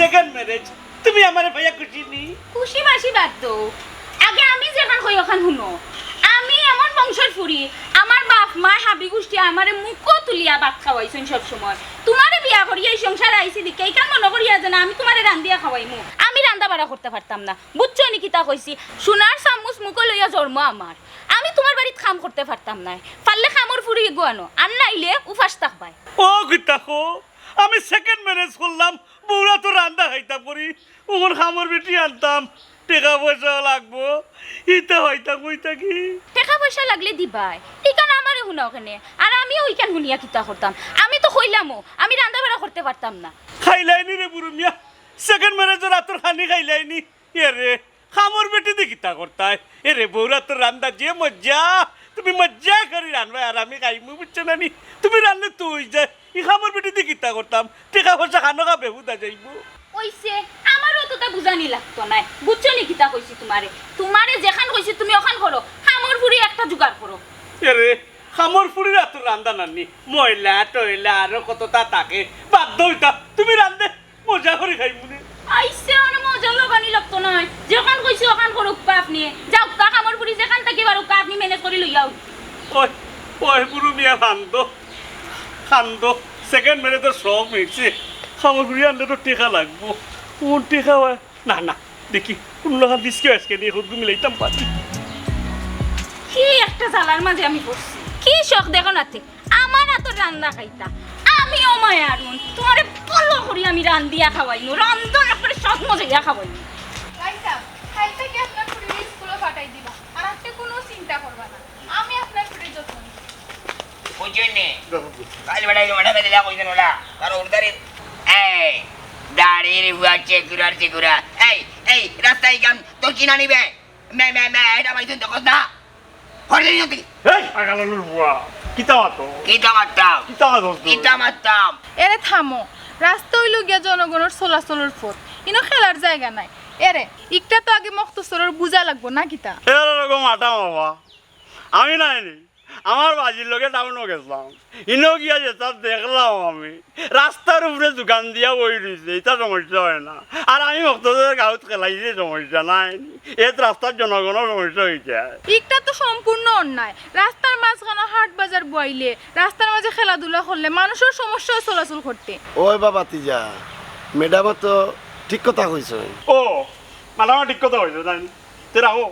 Second marriage তুমি আমার ভাইয়া খুশি নি? খুশি বাসি বাদ তো আগে আমি যেখান কই ওখান শুনো আমি এমন বংশের ফুরি আমার বাপ মা হাবি গোষ্ঠী আমারে মুখ তুলিয়া ভাত খাওয়াইছেন সব সময় তোমারে বিয়া করিয়া এই সংসার আইছি দিকে এইখান মনে করিয়া জানা আমি তোমারে রান্দিয়া খাওয়াইমু। আমি রান্দা বাড়া করতে পারতাম না। বুঝছ নি কিতা কইছি? সোনার চামচ মুখ লইয়া জন্ম আমার। আমি তোমার বাড়িত কাম করতে পারতাম না পারলে খামর ফুরি গোয়ানো আর নাইলে উপাস থাকবাই ও গীতাকো আমি সেকেন্ড ম্যারেজ করলাম বউরা তো রান্না খাইতাম করি। ওর খামর বেটি আনতাম। টাকা পয়সা লাগবো। ইতা হইতাম কইতা কি? টাকা পয়সা লাগলে দিবাই। ঠিকানা আমারে শুনা ওখানে আর আমিও ওইখান শুনিয়া কিতা করতাম। আমি তো কইলামও আমি রান্না বাড়া করতে পারতাম না। খাইলাইনি রে বুড়ো মিয়া। সেকেন্ড ম্যারেজের রাতর খানি খাইলাইনি। এ রে খামর বেটি দি কিতা করতাই? এ রে বউরা তোর রান্দা যে মজ্জা। তুমি মজ্জা করি রানবা আর আমি খাইমু বুঝছ না নি তুমি রান্না তুই যে ই খামর বেটি দি কিতা করতাম? টাকা পয়সা খানো খা বেহুদা যাইবো। ওইছে আমারও তা বুঝানি লাগতো না বুঝছ নি কিতা কইছি তোমারে? তোমারে যেখান কইছি তুমি ওখান করো। খামর ফুরি একটা জোগাড় করো। এরে খামর ফুরি রাত রান্দা নানি ময়লা টয়লা আরও কতটা থাকে। বাধ্য হইতা তুমি রান্ধে মজা করে খাই মনে আইসে অনেক মজা লগানি লাগতো না যেখান কইছি ওখান করো উপ্পা আপনি যাও কা খামর ফুরি যেখান থেকে বারো কা আপনি ম্যানেজ করে লইয়াও ওই ওই বুড়ো মিয়া খান্দ খান্দ সেকেন্ড মেরে তো সব মিটছে খামর ফুরি আনলে তো টেকা লাগবো। কোন টেকা হয়? না না দেখি কোন লোক দিসকে আজকে দিয়ে হুদ মিলাইতাম পারি কি একটা জ্বালার মাঝে আমি পড়ছি? কি শখ দেখো না তে? আমার এত রান্না খাইতা। আমিও মায়ারুন তোমারে পলো করি আমি রান্দিয়া খাওয়াইনু রান্ধন করে সব মজাইয়া খাওয়াইনু রাইসা কালকে কি আপনার স্কুলে পাঠাই দিবা। আর আপনি কোনো চিন্তা করবা না আমি আপনার ফুরির যত্ন নিব ওলা এই দাঁড়িয়ে চেকুরা চেকুরা এই এই রাস্তায় গান নিবে মে মে মে এটা পাইছেন তো কথা হরে যদি এই আগালালুর বুয়া কিতা মাতো এরে থামো রাস্তা হইল গিয়া জনগণের চলাচলের পথ ইনো খেলার জায়গা নাই এরে ইকটা তো আগে মক্তসরের বুঝা লাগবো না কিতা এরকম আটা বাবা আমি নাইনি আমার বাজির লোকে টাউনও গেছিলাম। ইনো গিয়া যেটা দেখলাম আমি। রাস্তার উপরে দোকান দিয়া বই রয়েছে এটা সমস্যা হয় না। আর আমি ভক্তদের গাঁত খেলাইছে সমস্যা নাই। এত রাস্তার জনগণের সমস্যা হয়েছে ইকটা তো সম্পূর্ণ অন্যায়। রাস্তার মাঝখানে হাট বাজার বইলে রাস্তার মাঝে খেলাধুলা করলে মানুষের সমস্যা চলাচল করতে। ওই বাবা তিজা ম্যাডাম তো ঠিক কথা কইছে ও ম্যাডাম ঠিক কথা হয়েছে তাই তেরা ও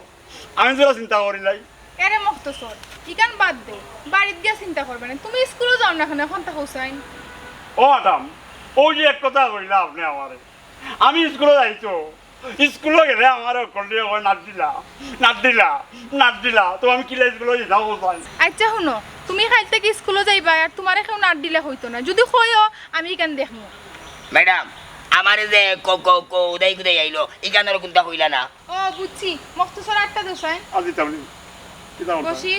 আমি তোরা চিন্তা করি নাই। এরে মক্তসর ইকান বাদ দে বাড়িতে গিয়া চিন্তা করবে না। তুমি স্কুলে যাও না কেন এখন তা হোসাইন। ও ম্যাডাম ও যে এক কথা কইলা আপনি আমারে আমি স্কুলে যাইতো স্কুলে গেলে আমার করলে হয় নাচ দিলা নাচ দিলা নাচ দিলা। তো আমি কিলা স্কুলে যেতাম কোথায় আচ্ছা শুনো তুমি খাইতে কি স্কুলে যাইবা আর তোমার এখন নাট দিলে হইতো না। যদি হইও আমি ইকান দেখমু। ম্যাডাম আমার যে কো কো কো উদয় কুদয় আইলো এখানের কোনটা হইলা না? ও বুঝছি মক্তসর আটটা দোসাইন আজি তাহলে কিতা করতাম? বসি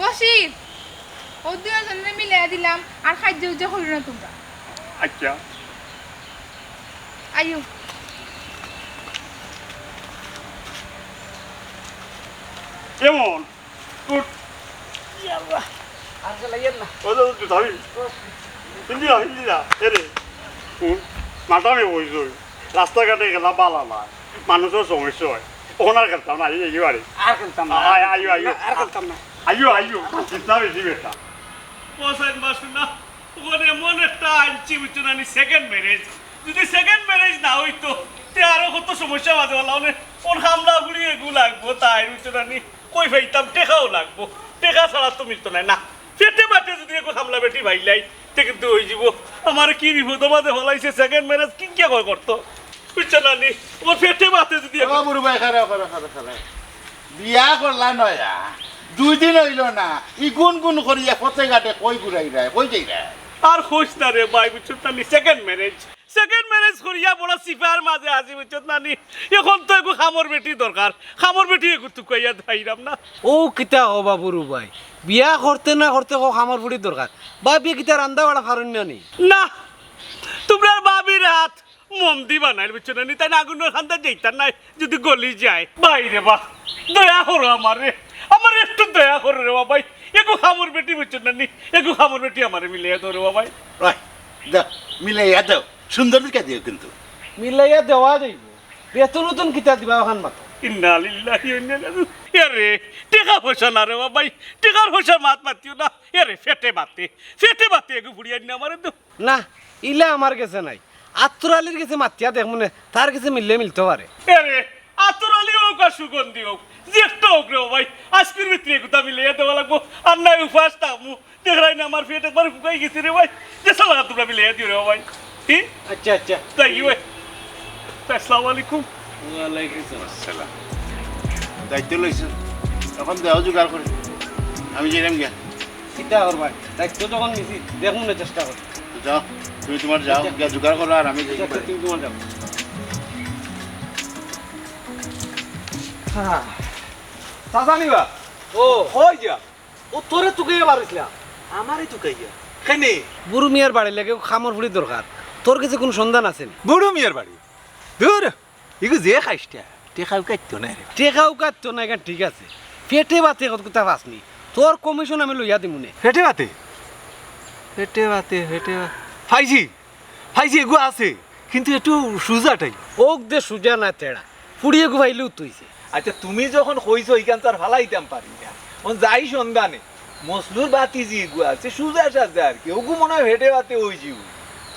বসি ও দুজনে মিলে দিলাম আর খাদ্য করি না তোমরা। আচ্ছা। আইও কেমন? গুড। ও তো তুই ধরি। হিন্দি না হিন্দি না এরে মাতামে বইছো রাস্তাঘাটে গেলা বালা না মানুষের সমস্যা হয়। ওনার খেলতাম না এই বাড়ি আর খেলতাম না আয়, আয়ো, আয়ো। আর খেলতাম না আইও আইও চিন্তা বেশি বেটা পোসাইন বাসু না ওখানে এমন একটা আনছি বুঝছ না সেকেন্ড ম্যারেজ যদি সেকেন্ড ম্যারেজ না হইতো তে আরও কত সমস্যা মাঝে বলা মানে ওর হামলা গুলি এগু লাগবো তাই বুঝছ না কই ফাইতাম টেকাও লাগবো টেকা ছাড়া তো মিলতো না না পেটে বাটে যদি একটু হামলা বেটি ভাইলাই তে কিন্তু হয়ে যাব আমার কি বিপদ মাঝে হলাইছে সেকেন্ড ম্যারেজ কি কে করতো বুঝছ না ওর পেটে বাতে যদি একটু- বুড়ো ভাই খারে খারে খারে খারে বিয়া করলা নয়া দুই দিন হইল না ই গুন গুন করিয়া পথে ঘাটে কই ঘুরাই রায় কই যাই রায়? আর খুশ না রে ভাই বুঝছত না সেকেন্ড ম্যারেজ সেকেন্ড ম্যারেজ করিয়া বড় সিফার মাঝে আজি বুঝছত না নি এখন তো একু খামর বেটি দরকার খামর বেটি একু তুকাইয়া ধাইরাম না? ও কিতা ও বাবুরু ভাই? বিয়া করতে না করতে হোক আমার ফুড়ি দরকার। বা বিয়ে কিতা রান্দা বাড়া ফারণ্য নি না তোমরা বাবির মম দি বানাই বুঝছ না তাই না আগুনের খান্দা যেতার নাই যদি গলি যায়। বাইরে বা দয়া করো আমার। রে আমার একটু দয়া করো রে বাবাই। একু খামর বেটি বুঝছ না একু খামর বেটি আমার মিলিয়ে ধরো বাবাই। রায় দাও মিলে দাও। সুন্দর দিকে দিও কিন্তু। মিলাইয়া দেওয়া যাইব। বেতন নতুন কিতা দিবা ওখান মাত্র ইন্না লিল্লাহি ওয়া ইন্না ইলাইহি এরে টাকা পয়সা না রে ভাই টাকার পয়সা মাত মাতিও না। এরে ফেটে মাতে ফেটে মাতে এগু বুড়িয়া নি আমারে তো। না ইলা আমার কাছে নাই। আত্তর আলীর কাছে মাতিয়া দেখ মনে তার কাছে মিললে মিলতে পারে। এরে আতর আলি হোক আর সুগন্ধি হোক যে একটা হোক রে ভাই আজকের ভিতরে এগুতা মিলে দেওয়া লাগবো। আর নাই উপাস তামু দেখরাই না আমার ফেটে একবার ফুকাই গেছে রে ভাই। দেশা লাগা তোমরা মিলে দিও রে ভাই। কি আচ্ছা আচ্ছা। তাই ভাই? আসসালামু আলাইকুম। ওয়ালাইকুম আসসালাম। সালাম দায়িত্ব লইছো এখন দেওয়া জোগাড় করে আমি যেরাম গিয়া। চিন্তা করবা দায়িত্ব যখন নিছি দেখুন না চেষ্টা কর। যাও। তুমি তোমার যাও গিয়া জোগাড় করো আর আমি যাই। আচ্ছা, তুমি তোমার যাও। হ্যাঁ। চাচা নিবা। ও। হয় যা। ও তোরে তুকাইয়া পারিছিলাম আমারই তো কেনে? বুড়ু মিয়ার বাড়ি লেগে খামর ফুড়ি দরকার। তোর কাছে কোনো সন্ধান আছেন বড় মিয়ার বাড়ি? দূর। ইগো যে টেকাও কাটতো না টেকাও কাটতো না এখান ঠিক আছে। পেটে বাতে কত কথা পাসনি। তোর কমিশন আমি লইয়া দিমুনে হেঁটে বাতে? হেঁটে বাতে হেঁটে ফাইজি ফাইজি এগো আছে কিন্তু একটু সুজাটাই ওক দে সুজা না তেড়া ফুড়িয়ে গুবাইলে উত্তইছে আচ্ছা তুমি যখন কইছো ইখান তার ফালাইতাম পারি না। ও যাই সন্ধানে মসলুর বাতি জি গু আছে সুজা সাজা আর কি ওগু মনে হয় হেঁটে বাতে ওই জিউ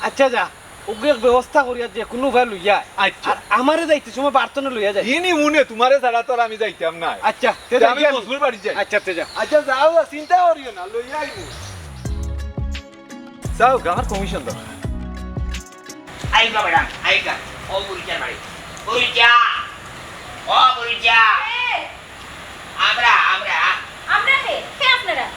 আচ্ছা যা ওকে এক ব্যবস্থা করিয়া যে কোনো ভাই লইয়া আচ্ছা। আমারে যাইতে সময় বার্তনে লইয়া যায় ইনি মুনে তোমারে ছাড়া তো আর আমি যাইতাম না। আচ্ছা তে আমি। মসলুর বাড়ি যাই। আচ্ছা যা। আচ্ছা যাও চিন্তা করিও না লইয়া আইবো। যাও আমার কমিশন দাও। আইকা ম্যাডাম আইকা ও বুড়িচার বাড়ি। বুড়িচা ও বুড়িচা আমরা আমরা। আমরা কে? আপনারা?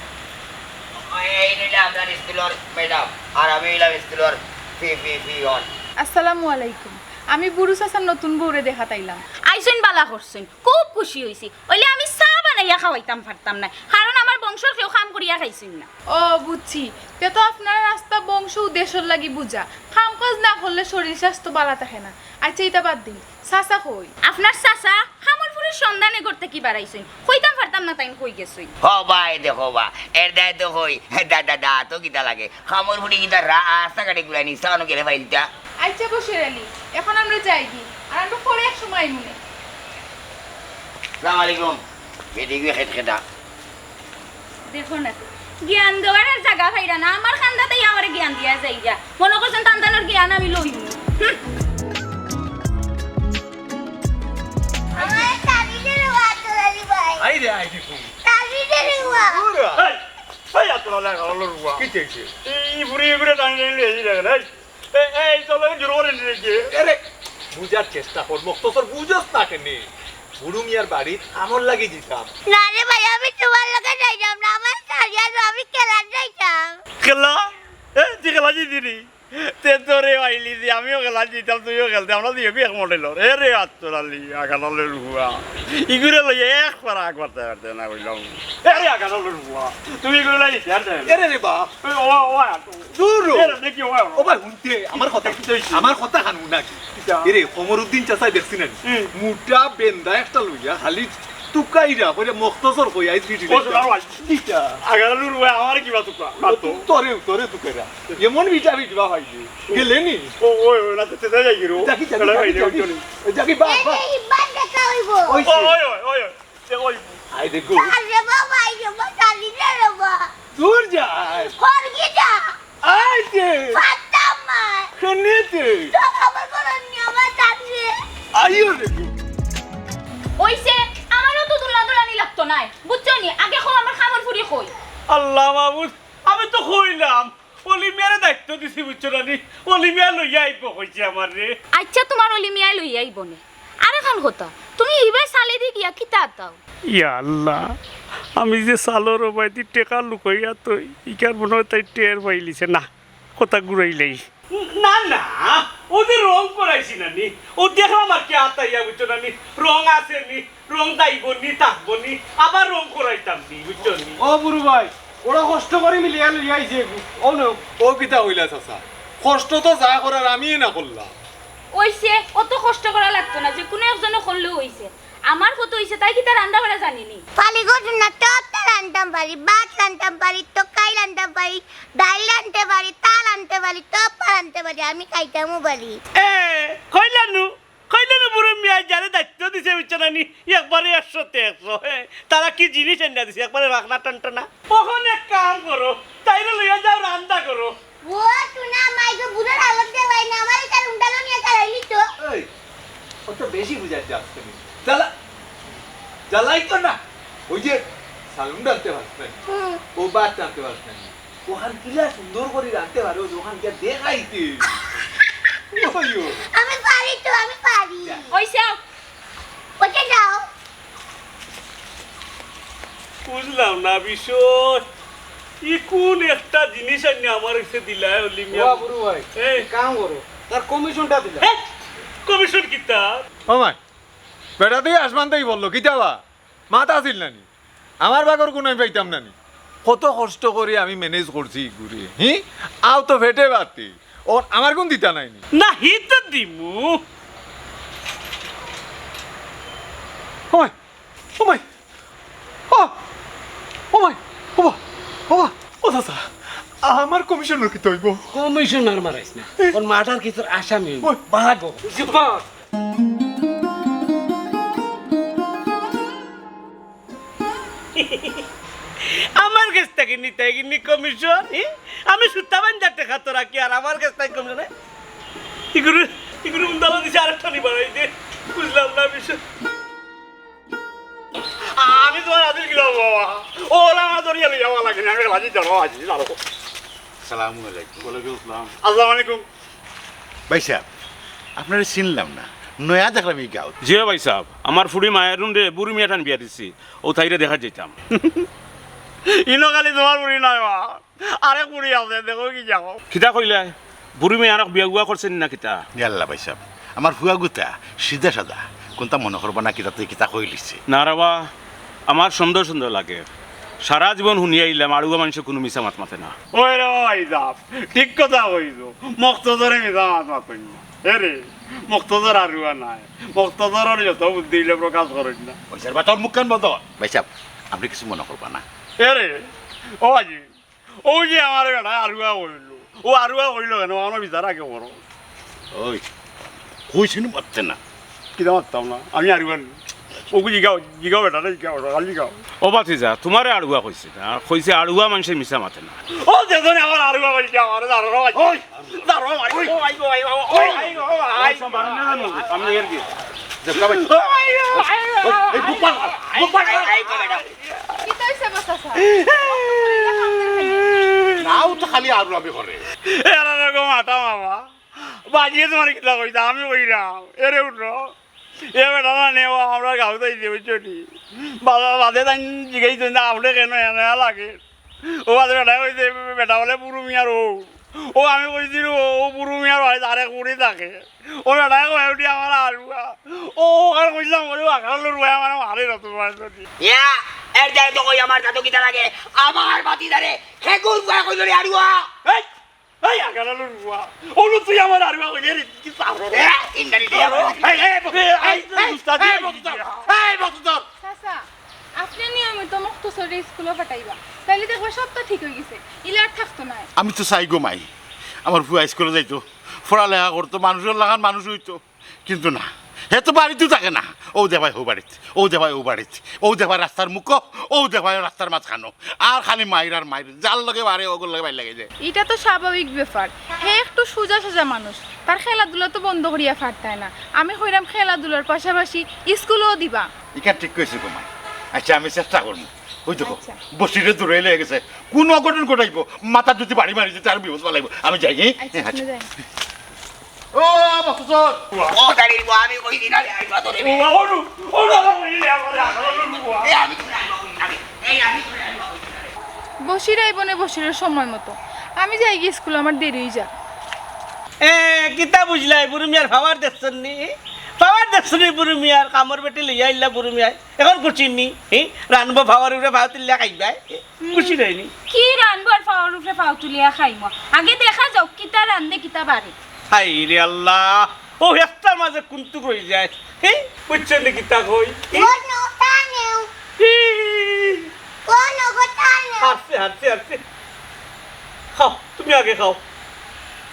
এই নিলে আমরা স্কুলের ম্যাডাম আর আমি এলাম স্কুলের ফি ফি ফি অন আসসালামু আলাইকুম। আমি বুড়ু চাচার নতুন বউরে দেখা তাইলাম আইসেন বালা করছেন। খুব খুশি হইছি। ওইলে আমি চা বানাইয়া খাওয়াইতাম পারতাম না। কারণ বংশর কেউ কাম করিয়া খাইছেন না ও বুঝছি। তে তো আপনার রাস্তা বংশ উদ্দেশ্যর লাগি বুঝা কাম কাজ না করলে শরীর স্বাস্থ্য বালা থাকে না। আচ্ছা এটা বাদ দিন চাচা কই? আপনার চাচা খামরপুরের সন্ধানে করতে কি বাড়াইছেন কইতাম পারতাম না তাই কই গেছই হ ভাই দেখো বা এর দায় তো হই দাদা দা তো কিতা লাগে। খামর ফুটি কিতা রাস্তা কাটে ঘুরাই নি সানো গেলে ফাইলটা আচ্ছা বসে রালি এখন আমরা যাই কি আর আমরা পরে এক সময় মনে সালাম আলাইকুম। বেটি গিয়ে খেট খেটা দেখো না জ্ঞান দেওয়ার আর জায়গা পাইরা না আমার খান্দাতেই আমার জ্ঞান দিয়া যাই যা মনে করছেন তান্তানোর জ্ঞান আমি এই রুয়া কি এই বুড়ি বুড়ি টানি টানি লেজি এই চলো জোর আরে বুঝার চেষ্টা কর মক্তসর বুঝস না কেনে। বুড়ু মিয়ার বাড়ি আমল লাগি দিতাম। না রে ভাই আমি তোমার লগে যাইতাম না আমার সারিয়া আমি খেলার যাইতাম। খেলা? এ তুই খেলা জিতিনি তে তোরে আইলি দি আমিও খেলা জিতাম তুইও খেলতে আমরা দিয়ে এক মডেলর এ রে আত্মরালি আগানালের হুয়া ইগুরে লই এক বার আগ করতে পারতে না বললাম এ রে আগানালের হুয়া তুমি ইগুরে লাই এরে রে বা ও ও দূর এ রে দেখি ও ও ভাই শুনতে আমার কথা কি আমার কথা হানু নাকি এরে কমরউদ্দিন চাচাই দেখছি না হুম। মোটা বেন্দা একটা লইয়া খালি টুকাইরা করে মক্তসর কই আইস বিটি ও তো? আর দিতা আগানালের হুয়া আমার কি বাত কাটো তোরে তোরে টুকাইরা এমন বিটা বিটবা ভাইজি গেলেনি ও ও না তে তে যাই গিরো খেলা জাকি হইলে জাকি ওই দেখা ওই ও ওই ওই ওই তে ওই। আই দেখো আরে বাবা এই যে বাতালি রে বাবা দূর যায় খরগি যা। আইতে পাতাম মা খানেতে তো খবর করো নি আমার তাকে আইও দেখো ওইছে আমারও দুলা দুলানি লাগতো নাই। বুঝছ নি? আগে কো আমার খামর ফুরি কই আল্লাহ আমি তো কইলাম দায়িত্ব দিছি বুঝছ না নি অলি মেয়া লইয়া আইব কইছে আমার রে আচ্ছা তোমার অলি মিয়াই আইব নে? আর এখন কথা তুমি ইবে সালে দি গিয়া কিতা তাও ইয়া আল্লাহ আমি যে সালোর বাইদি টেকা লুকাইয়া তো ইকার মনে হয় তাই টের পাইলিছে না কথা ঘুরাইলেই না না ওদের রং করাইছি না নি ও দেখলাম আর কে আতাইয়া বুঝছ না নি রং আছে নি? রং দাইব নি থাকব নি আবার রং করাইতাম নি বুঝছ নি? ও বুড়ু ভাই ওরা কষ্ট করে মিলিয়া লইয়া আইছে ও নো ও কিতা হইলা চাচা? কষ্ট তো যা করার আমি না করলাম। ওইছে অত কষ্ট করা লাগতো না যে কোনো একজনে করলেও হইছে। আমার কত হইছে তাই কি তার রান্না করা জানিনি পালি গঠন না তো রান্তাম পারি ভাত রান্তাম পারি তকাই রান্তাম পারি ডাল রানতে পারি তাল আনতে পারি তো রানতে পারি আমি খাইতামও পারি। এ কইলানু? কইলানু বুড়ো মিয়া যারে দায়িত্ব দিছে বিচনানি একবারে একশোতে একশো। এ, তারা কি জিনিস এনে দিছে? একবারে রাখনা টানটানা। ওখানে এক কাম করো তাইরে লইয়া যাও রান্না করো। ও টুনা মাইকে বুড়ার আলোক দেওয়াই না আমার কার উন্ডালো নিয়ে কারাইলি তো। এই অত বেশি বুঝার যাস তুমি জ্বালা জ্বালাই তো না। ওই যে সালুন ডালতে পারছেন ও বাদ টানতে পারছেন ওখান কিলা সুন্দর করে রাখতে পারো ওখান গিয়ে দেখাইতে। আমি পারি তো আমি পারি ওইসা ওকে যাও বুঝলাম না বিষয় ই কোন একটা জিনিস আনি আমার এসে দিলা হলি মিয়া বাবা ভাই এই কাম করো তার কমিশনটা দিলা কমিশন কিতা ও মাই বেটা দিয়ে আসমান তাই বলল কি যাবা মাথা আসিল নানি আমার বাগর কোনো আমি পাইতাম নানি কত কষ্ট করে আমি ম্যানেজ করছি ঘুরে হি আও তো ফেটে বাতি ও আমার কোন দিতা নাই না। হি তো দিমু। ও মাই ও মাই ও দাদা আমার কমিশনার কি তৈব কমিশনার মারাইস না। ওর মাটার কিছুর আসামি। বাগো জিপাস আমার কাছ থেকে নিতে গিনি কমিশন আমি সুতা বান্ধার টাকা তো রাখি আর আমার কাছ থেকে কমিশন ইগুরু ইগুরু উন্দালা দিছে? নি বাড়াই দে বুঝলাম না বিষয়। আমি তোমার আদিল গিলাম বাবা। ও লামা দরিয়া লই যাওয়া লাগে না আমি লাজি যাব আজি জানো সালামু আলাইকুম। ওয়ালাইকুম আসসালাম। আসসালামু আলাইকুম। ভাই সাহেব আপনারা চিনলাম না। নয়া দেখলাম এই গাঁত জি ভাই সাহেব আমার ফুড়ি মায়ের রুন্ডে বুড়ি মিয়াটান বিয়া দিছি। ও তাইরে দেখা যেতাম ইনো খালি তোমার বুড়ি নয় মা। আরেক বুড়ি আছে দেখো কি যাও কিতা কইলে? বুড়ি মেয়ে আরক বিয়া গুয়া করছেন না কিতা? ইয়াল্লা ভাই সাহেব আমার ফুয়া গুতা সিধা। সাদা কোনটা মনে করবা না কিতা তুই কিতা কই লিছে। না রাবা আমার সুন্দর সুন্দর লাগে। সারা জীবন শুনিয়ে আইলাম আড়ুয়া মানুষের কোনো মিশা মাত মাতে না। ওই রে ভাই সাহেব ঠিক কথা কইছো মক্তজরে মিছা মাত মাতই না। হে রে আর নাই। মক্তজরের যত বুদ্ধি প্রকাশ করেন না। ভাই সাহেব তোর মুখ কান বন্ধ। ভাই সাহেব আপনি কিছু মনে করবা না। হে রে ও আজি ও যে আমার বেটা আরুয়া কইল ও আরুয়া কইল কেন আমার বিচার আগে বড় ওই কইছেন মারতে না কিনা মারতাম না আমি আরুয়া ওকে জিগাও জিগাও বেটা জিগাও কাল জিগাও ও বাতি যা তোমারে আড়ুয়া কইছে না কইছে আড়ুয়া মানুষের মিশা মাতে না ও যেজনে আমার আরুয়া কইছে আমার দারো ওই দারো ভাই ওই আই গো আই গো ওই আই গো আই গো আমি নাও তো খালি আর রবি করে এরা রকম আটা মামা বাজিয়ে তোমার কিতা কইতা আমি কইলাম এরে উঠো এ বেটা না নেওয়া আমরা গাঁও তাই দেবে চটি বাবা বাদে তাই জিগাইছেন আপনি কেন এনে লাগে ও বাদে বেটা কইছে বেটা বলে পুরু মিয়ার ও ও আমি কইছিল ও পুরু মিয়ার বাড়িতে আরেক বুড়ি থাকে ও বেটা কয়ে উঠি আমার আরুয়া ও ওখানে কইছিলাম বলে আকার রুয়া মানে মারে না তোমার ইয়া এর তো কই আমার দাদু লাগে আমার বাতি দারে হে গুল গুয়া কইল রে আড়ুয়া এই এই রুয়া ও তুই আমার আরুয়া কইলে রে কি সাবরে এ ইন্দারি দে এই এই এই এই উস্তাদ এই বক্তর এই বক্তর চাচা আপনি নিয়মিত মুক্তসরে স্কুলে পাঠাইবা। তাইলে দেখবা সবটা ঠিক হয়ে গেছে। ইলার থাকতো না। আমি তো চাই গো মাই। আমার ফুয়া স্কুলে যাইতো। পড়ালেখা করতো মানুষের লাগান মানুষ হইতো। কিন্তু না হে তো বাড়িতেও থাকে না। ও দেবাই ও বাড়িতে ও দেবাই ও বাড়িতে ও দেবাই রাস্তার মুখ ও দেবাই রাস্তার মাঝখানো। আর খালি মায়ের আর মায়ের যার লগে বাড়ে ওগুলো লগে বাইর লাগে যায়। এটা তো স্বাভাবিক ব্যাপার। হে একটু সোজা সোজা মানুষ। তার খেলাধুলা তো বন্ধ করিয়া ফাটতায় না। আমি হইরাম খেলাধুলার পাশাপাশি স্কুলও দিবা। ইখান ঠিক কইছে গো মাই। আচ্ছা আমি চেষ্টা করব। ওই দেখো আচ্ছা। বসিরে দূরে লেগে গেছে। কোন অঘটন ঘটাইব মাথা যদি বাড়ি মারি দিতে আর বিপদ লাগবে আমি যাই হ্যাঁ? আচ্ছা আচ্ছা। ও বক্তর ও দাঁড়িয়ে আমি কই দিনা রে আইবা তোরে ও ওরু ওরু আমি। বসির আইবনে বসিরের সময় মতো। যাই গিয়ে স্কুল আমার দেরি যা এ কিতা বুঝলাই বুড়ি মিয়ার ফাওয়ার দেখছেন নি? ফাওয়ার দেখছেন নি বুড়ি মিয়ার কামর বেটে লইয়া বুড়ি এখন কুচিন নি হি? রানবো ফাওয়ার উড়ে ভাও তুলিয়া খাইবা খুশি রইনি কি রানবার পাওয়ার উপরে পাও তুলিয়া খাইম আগে দেখা যাও কিতা রান্ধে কিতা বাড়ে হাই রে আল্লাহ ও একটার মাঝে কুন্তু কই যায়? হি? বুঝছেন নি কিতা কই হাসছে হাসছে হাসছে খাও তুমি আগে খাও।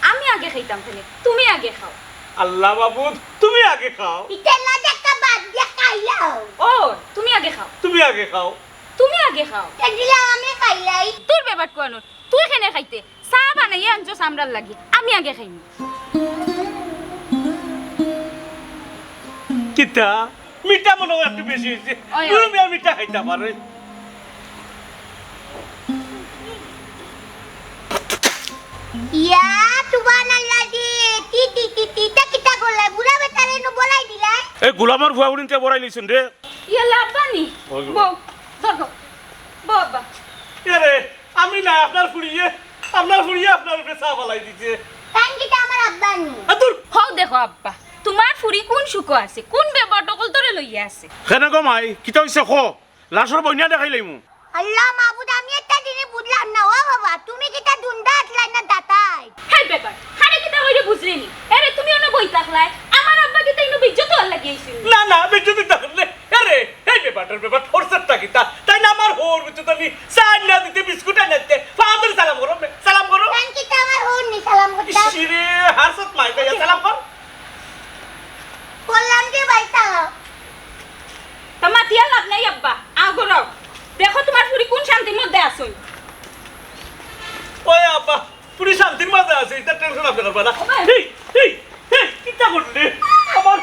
আমি আগে খাইতাম তুমি আগে খাও। আল্লাহ বাবু তুমি আগে খাও। ইতেলা দেখা বাদ দিয়া খাইলাও। ও তুমি আগে খাও। তুমি আগে খাও। তুমি আগে খাও। এগুলা আমি খাইলাই। তোর ব্যাপার কোয়ানো তুই খেনে খাইতে। চা বানাইয়া আনছো সামরার লাগি। আমি আগে খাইম কিতা? মিঠা মনে হয় একটু বেশি হয়েছে। তুমি আর মিঠা খাইতে পারে। ইয়া টি টি টি টি টা কিটা করলা বুড়া বেটারে নো বলাই দিলা? এই গোলামার ভুয়া উড়িনতে বড়াই লইছেন রে। আব্বানি বউ ধরো। বাবা। আরে আমি না আপনার ফুড়িয়ে আপনার ফুড়িয়ে আপনার উপরে চা ফালাই দিছে। কিটা আমার আব্বা নি আ, হও দেখো আব্বা তোমার ফুরি কোন সুখ আছে? কোন ব্যাপার টকল তোরে লইয়া আছে? কেনে গো মাই কিতা হইছে খ? লাশর বইনা দেখাই লাইমু। আল্লাহ মাহবুদ আমি একটা জিনিস বুঝলাম না। ও বাবা তুমি কিটা দুন্দা আসলাই না দাতাই। হ্যাঁ ব্যাপার হারে কিতা হইলে বুঝলি নি? আরে তুমি অন্য বই থাকলাই আমার আব্বা কিটা ইনো বিজ্জত হল লাগিয়েছিল? না না বিজ্জত পারলে আরে এই ব্যাপারটার ব্যাপার ফোর্সের কিতা তাই না আমার হোর বিজ্জত তুমি চাই না দিতে বিস্কুট না দিতে ফাদার সালাম করো বে, সালাম করো কান কিটা আমার হন নি সালাম করতাম শিরে হারসত মাই গায়া সালাম কর বললাম যে বাইতা তোমার দিয়া লাভ নাই আব্বা আগরাও দেখো তোমার ফুরি কোন শান্তির মধ্যে আসুন ওই আব্বা পুরি শান্তির মাঝে আছে এটা টেনশন আপনি করবে না এই এই এই কিতা করলে? আমার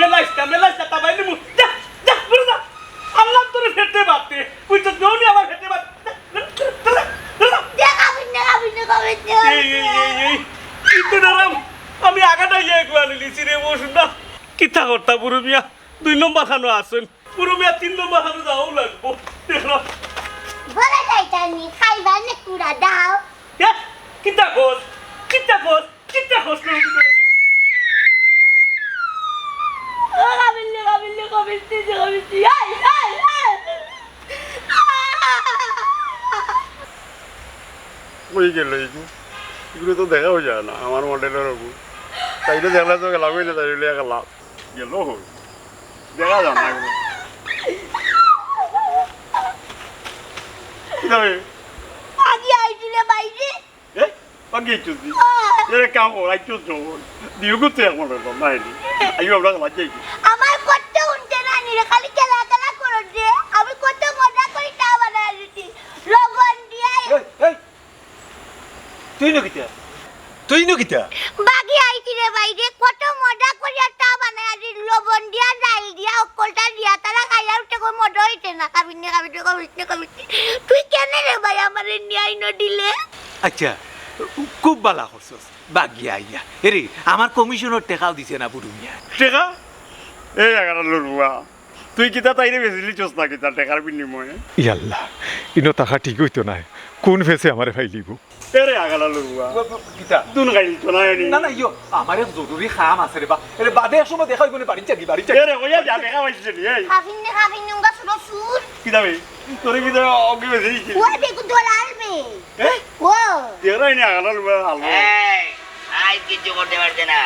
মেলাইস্তা মেলাইস্তা তাবাই নিমু যা যা বলে যা আল্লাহ তোরে ফেটে বাতে কই তো ননি আমার ফেটে বাত আমি আগাটা ইয়ে গুয়া লিছি রে বসুন না। কিতা করতা পুরো দুই নম্বর খানো আসুন। পুরো তিন নম্বর খানো যাও লাগবো। দেখো বলা যাইতা নি খাইবা নে কুড়া দাও। কিতা কোস কিতা কোস আই আই ওই গেল এগুলো তো দেখাও যায় না আমার মডেলের ওপর তাইলে দেখলে তো গেলাম না তাইলে গেলাম গেল। হই। দেখা যায় না এগুলো। আগে আইছিলে বাইরে? এ? পাগি চুদি এর কাম করাই চুদ দিও গুতে আমার নাইনি আইও আমরা লাগাই আমার কত উনতে না নিরে খালি খেলা খেলা করো যে আমি কত মজা করি তা বানাই দিছি লগন দিয়া তুই নো কিতা তুই নো কিতা বাগি আইছিলে বাইরে কত মজা করি তা বানাই দিছি লবণ দিয়া ডাল দিয়া অকলটা দিয়া তারা খাইয়া উঠে কই মজা হইতে না কাবিনে কাবিনে কাবিনে কাবিনে তুই কেন রে ভাই আমারে নিয়াই ন দিলে আচ্ছা খুব বালা করছস বাগিয়া আইয়া এরে আমার কমিশনের টেকাও দিছে না বুড়ু মিয়া টেকা? এই এগারো লড়ুয়া তুই কিতা তাইরে বেছিলি চোস না কিতা টেকার বিনিময়ে ইয়াল্লাহ ইনো টাকা ঠিক হইতো না কোন ফেসে আমারে ফাইলিব এরে আগালা লড়ুয়া কিতা? দুন গাইল তো নাই নি না না ইয়ো আমার এক জরুরি কাম আছে রে বা। এরে বাদে সময় দেখা হইব না বাড়ি চাকি বাড়ি চাকি এরে কইয়া যা দেখা উঙ্গা ছোট সুর কি দাবি? তোরে কি দাবি? অগে বেছিলি ও দেখো দোলা আলবে এ? ও। এরাই না আগালা লড়ুয়া আলবো এই আই কিছু করতে পারছে না।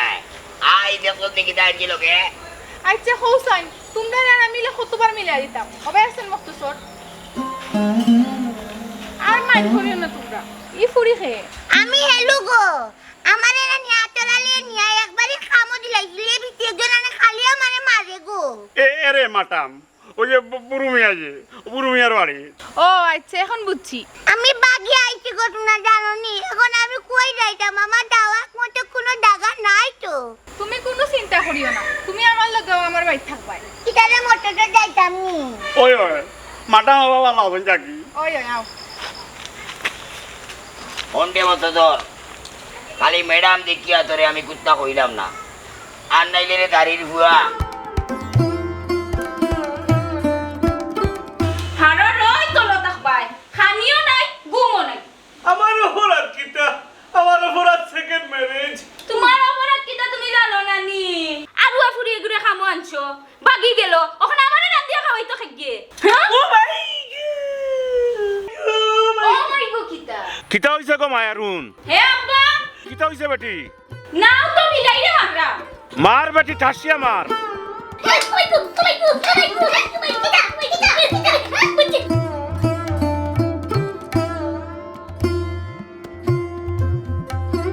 আই দেখো দেখি দাঁড়িয়ে লোকে আচ্ছা হৌসাইন তোমরা না মিলে কতবার মিলে দিতাম হবে আছেন মস্ত সর আর মাইন করিও না তোমরা। ই ফুরি খেয়ে আমি হেলু গো। আমার এরা নিয়া চলালে নিয়া একবারই খামো দিলাইছিলে ভিতরে জনানে খালি আমারে মারে গো। এ এরে মাটাম ওই যে বুড়ু মিয়া যে বুড়ু মিয়ার বাড়ি। ও আচ্ছা এখন বুঝছি। আমি বাগি আইছি গো তোমরা জানো নি এখন আমি কই যাইতাম? আমার দাওয়ার মতো কোনো দাগা নাই তো। তুমি কোনো চিন্তা করিও না। তুমি আমার লগেও আমার বাড়ি মোটরটা যাইতাম নি? ওই ওই মাটাম বাবা লাভন ওই ওই আও। অন্ডে মতো তোর খালি ম্যাডাম দেখিয়া তোরে আমি কুত্তা কইলাম না। আর নাইলে রে দাড়ির ভুয়া। নাও তো বিলাই